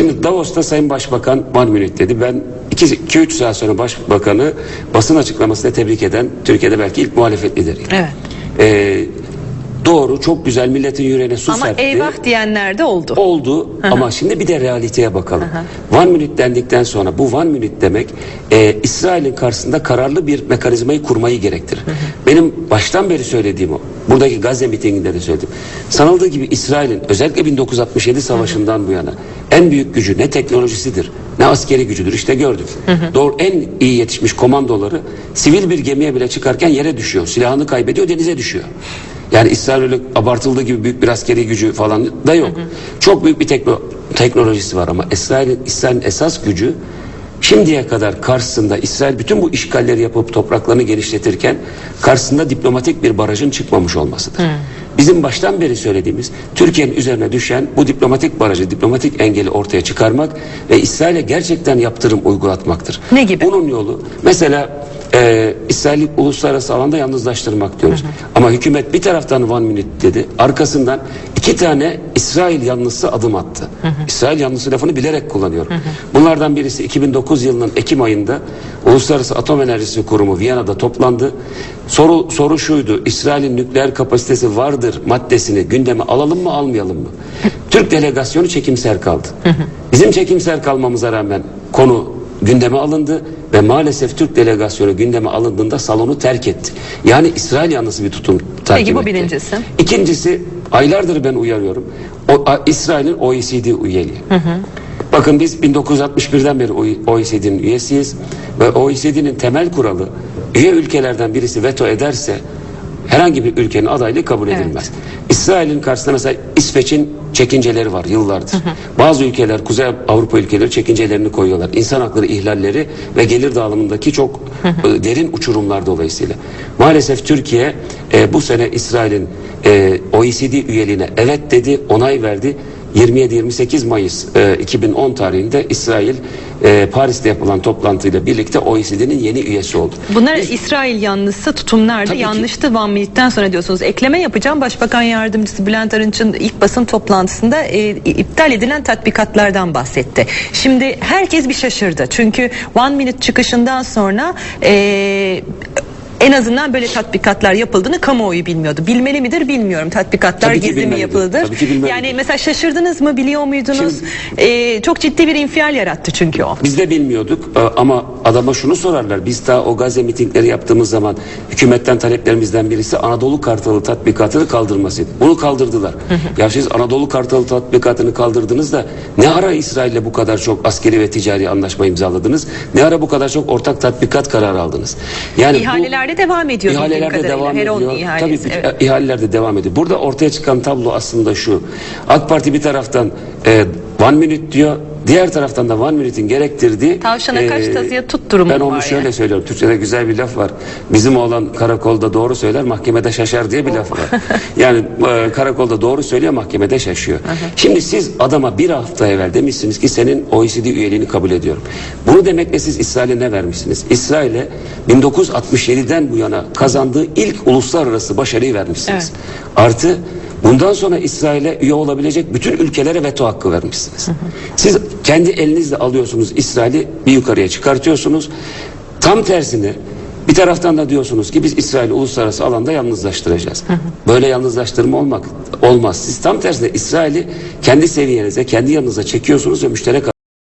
Şimdi Davos'ta Sayın Başbakan Van Münih dedi. Ben 2-3 saat sonra Başbakanı basın açıklamasında tebrik eden Türkiye'de belki ilk muhalefet lideriyim. Evet. Ee, doğru çok güzel milletin yüreğine su Ama serpti. eyvah diyenler de oldu. Oldu ama şimdi bir de realiteye bakalım. Van Münih dendikten sonra bu Van Münih demek e, İsrail'in karşısında kararlı bir mekanizmayı kurmayı gerektirir. Benim baştan beri söylediğim o. Buradaki Gazze mitinginde de söyledim. Sanıldığı gibi İsrail'in özellikle 1967 savaşından bu yana en büyük gücü ne teknolojisidir ne askeri gücüdür işte gördük. Doğru en iyi yetişmiş komandoları sivil bir gemiye bile çıkarken yere düşüyor. Silahını kaybediyor denize düşüyor. Yani İsrail öyle abartıldığı gibi büyük bir askeri gücü falan da yok. Çok büyük bir tekno- teknolojisi var ama İsrail'in İsrail'in esas gücü şimdiye kadar karşısında İsrail bütün bu işgalleri yapıp topraklarını genişletirken karşısında diplomatik bir barajın çıkmamış olmasıdır. Bizim baştan beri söylediğimiz Türkiye'nin üzerine düşen bu diplomatik barajı, diplomatik engeli ortaya çıkarmak ve İsrail'e gerçekten yaptırım uygulatmaktır. Ne gibi? Bunun yolu mesela e, İsrail'i uluslararası alanda yalnızlaştırmak diyoruz. Ama hükümet bir taraftan Van Minute dedi. Arkasından iki tane İsrail yanlısı adım attı. İsrail yanlısı lafını bilerek kullanıyorum. Bunlardan birisi 2009 yılının Ekim ayında Uluslararası Atom Enerjisi Kurumu Viyana'da toplandı. Soru, soru şuydu. İsrail'in nükleer kapasitesi vardır maddesini gündeme alalım mı almayalım mı? Türk delegasyonu çekimser kaldı. Bizim çekimser kalmamıza rağmen konu gündeme alındı ve maalesef Türk delegasyonu gündeme alındığında salonu terk etti. Yani İsrail yanlısı bir tutum takip Peki bu etti. birincisi. İkincisi aylardır ben uyarıyorum. O, İsrail'in OECD üyeliği. Bakın biz 1961'den beri OECD'nin üyesiyiz ve OECD'nin temel kuralı üye ülkelerden birisi veto ederse herhangi bir ülkenin adaylığı kabul edilmez. İsrail'in karşısında mesela İsveç'in çekinceleri var yıllardır. Bazı ülkeler, Kuzey Avrupa ülkeleri çekincelerini koyuyorlar. İnsan hakları ihlalleri ve gelir dağılımındaki çok e, derin uçurumlar dolayısıyla. Maalesef Türkiye e, bu sene İsrail'in e, OECD üyeliğine evet dedi, onay verdi. 27-28 Mayıs e, 2010 tarihinde İsrail e, Paris'te yapılan toplantıyla birlikte OECD'nin yeni üyesi oldu. Bunlar İsrail yanlısı tutumlardı. Tabii ki. Yanlıştı Van Minut'ten sonra diyorsunuz. Ekleme yapacağım. Başbakan Yardımcısı Bülent Arınç'ın ilk basın toplantısında e, iptal edilen tatbikatlardan bahsetti. Şimdi herkes bir şaşırdı. Çünkü One Minute çıkışından sonra e, en azından böyle tatbikatlar yapıldığını kamuoyu bilmiyordu. Bilmeli midir bilmiyorum. Tatbikatlar Tabii ki gizli mi bilmelidir. yapılır? Tabii ki bilmelidir. Yani mesela şaşırdınız mı? Biliyor muydunuz? E, çok ciddi bir infial yarattı çünkü o. Biz de bilmiyorduk e, ama adama şunu sorarlar. Biz daha o Gazze mitingleri yaptığımız zaman hükümetten taleplerimizden birisi Anadolu Kartalı tatbikatını kaldırmasıydı. Bunu kaldırdılar. Ya siz Anadolu Kartalı tatbikatını kaldırdınız da ne ara İsrail'le bu kadar çok askeri ve ticari anlaşma imzaladınız? Ne ara bu kadar çok ortak tatbikat kararı aldınız? Yani bu- İhalelerde devam ediyor. İhalelerde kadarıyla. devam Heron ediyor. ihalesi, Tabii evet. e, ihaleler de devam ediyor. Burada ortaya çıkan tablo aslında şu. AK Parti bir taraftan e, one minute diyor. Diğer taraftan da one minute'in gerektirdiği... Tavşana kaç e, tazıya tut durumu Ben onu var şöyle yani. söylüyorum. Türkçe'de güzel bir laf var. Bizim oğlan karakolda doğru söyler, mahkemede şaşar diye bir laf var. yani e, karakolda doğru söylüyor, mahkemede şaşıyor. Şimdi siz adama bir hafta evvel demişsiniz ki senin OECD üyeliğini kabul ediyorum. Bunu demekle siz İsrail'e ne vermişsiniz? İsrail'e 1967'den bu yana kazandığı ilk uluslararası başarıyı vermişsiniz. Artı Bundan sonra İsrail'e üye olabilecek bütün ülkelere veto hakkı vermişsiniz. Siz kendi elinizle alıyorsunuz İsrail'i bir yukarıya çıkartıyorsunuz. Tam tersine bir taraftan da diyorsunuz ki biz İsrail'i uluslararası alanda yalnızlaştıracağız. Böyle yalnızlaştırma olmak olmaz. Siz tam tersine İsrail'i kendi seviyenize, kendi yanınıza çekiyorsunuz ve müşterek